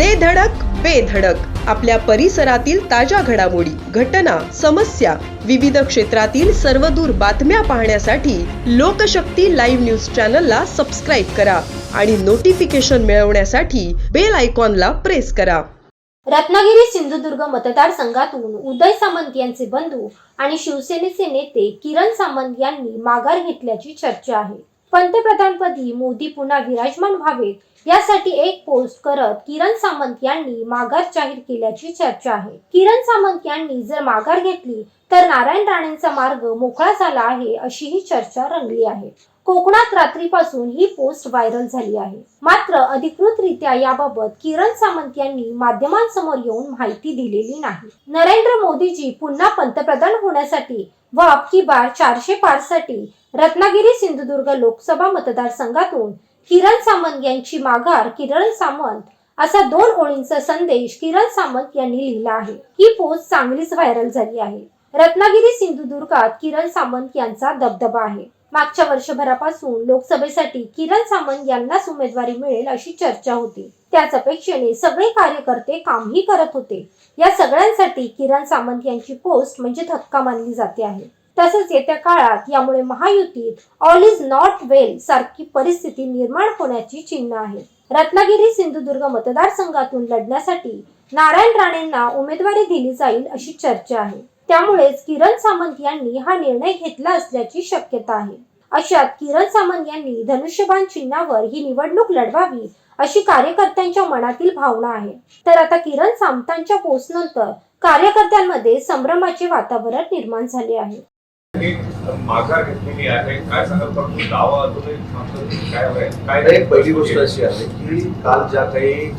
दे धडक बेधडक आपल्या परिसरातील ताज्या घडामोडी घटना समस्या विविध क्षेत्रातील सर्वदूर बातम्या पाहण्यासाठी लोकशक्ती लाईव्ह न्यूज चॅनलला सबस्क्राईब करा आणि नोटिफिकेशन मिळवण्यासाठी बेल आयकॉनला प्रेस करा. रत्नागिरी सिंधुदुर्ग मतदारसंघातून उदय सामंत यांचे बंधू आणि शिवसेनेचे नेते किरण सामंत यांनी माघार घेतल्याची चर्चा आहे. पंतप्रधानपदी मोदी पुन्हा विराजमान व्हावेत यासाठी एक पोस्ट करत किरण सामंत यांनी माघार जाहीर केल्याची चर्चा आहे. किरण सामंत यांनी जर माघार घेतली तर नारायण राणेंचा मार्ग मोकळा झाला आहे अशीही चर्चा रंगली आहे. कोकणात रात्रीपासून ही पोस्ट व्हायरल झाली आहे. मात्र अधिकृतरित्या याबाबत किरण सामंत यांनी माध्यमांसमोर येऊन माहिती दिलेली नाही. नरेंद्र मोदीजी पुन्हा पंतप्रधान होण्यासाठी व अबकी बार चारशे पारसाठी रत्नागिरी सिंधुदुर्ग लोकसभा मतदारसंघातून किरण सामंत यांची माघार किरण सामंत असा दोन ओळींचा संदेश किरण सामंत यांनी लिहिला आहे. ही पोस्ट चांगलीच व्हायरल झाली आहे. रत्नागिरी सिंधुदुर्गात किरण सामंत यांचा दबदबा आहे. मागच्या वर्षभरापासून लोकसभेसाठी किरण सामंत यांनाच उमेदवारी मिळेल अशी चर्चा होती. त्याच अपेक्षेने सगळे कार्यकर्ते कामही करत होते. या सगळ्यांसाठी किरण सामंत यांची पोस्ट म्हणजे धक्का मानली जाते आहे. तसेच येत्या काळात यामुळे महायुतीत ऑल इज नॉट वेल सारखी परिस्थिती निर्माण होण्याची चिन्ह आहेत रत्नागिरी सिंधुदुर्ग मतदारसंघातून लढण्यासाठी नारायण राणेंना उमेदवारी दिली जाईल अशी चर्चा आहे. त्यामुळेच किरण सामंत यांनी हा निर्णय घेतला असल्याची शक्यता आहे. अशात किरण सामंत यांनी धनुष्यबाण चिन्हावर ही निवडणूक लढवावी अशी कार्यकर्त्यांच्या मनातील भावना आहे. तर आता किरण सामंतांच्या पोस्टनंतर कार्यकर्त्यांमध्ये संभ्रमाचे वातावरण निर्माण झाले आहे. माघार घेतलेली आहे. काय सांगाल? पण दावा अजूनही काय काय पहिली गोष्ट अशी आहे की काल ज्या काही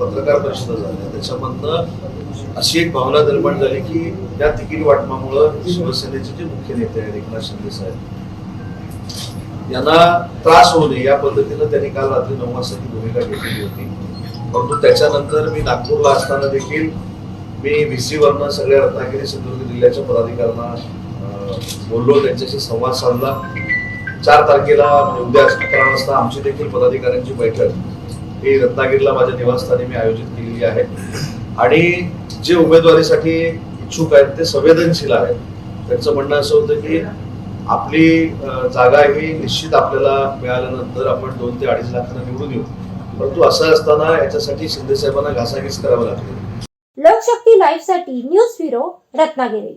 पत्रकार परिषदा झाल्या त्याच्यामधनं अशी एक भावना निर्माण झाली की त्या तिकीट वाटपामुळं शिवसेनेचे जे मुख्य नेते आहेत एकनाथ शिंदे साहेब यांना त्रास होऊ नये या पद्धतीनं त्यांनी काल रात्री नऊ वाजता ती भूमिका घेतलेली होती. परंतु त्याच्यानंतर मी नागपूरला असताना देखील मी व्ही सी वरनं सगळ्या रत्नागिरी सिंधुदुर्ग जिल्ह्याच्या पदाधिकाऱ्यांना बोललो त्यांच्याशी संवाद साधला. चार तारखेला म्हणजे उद्या अकरा वाजता आमची देखील पदाधिकाऱ्यांची बैठक. ही रत्नागिरीला माझ्या निवासस्थानी मी आयोजित केलेली आहे. आणि जे उमेदवारीसाठी इच्छुक आहेत ते संवेदनशील आहेत. त्यांचं म्हणणं असं होतं की आपली जागा ही निश्चित आपल्याला मिळाल्यानंतर आपण दोन ते अडीच लाखांना निवडून येऊ. परंतु असं असताना याच्यासाठी शिंदे साहेबांना घासाघीस करावं लागते. लोकशक्ती लाईव्हसाठी न्यूज ब्युरो रत्नागिरी.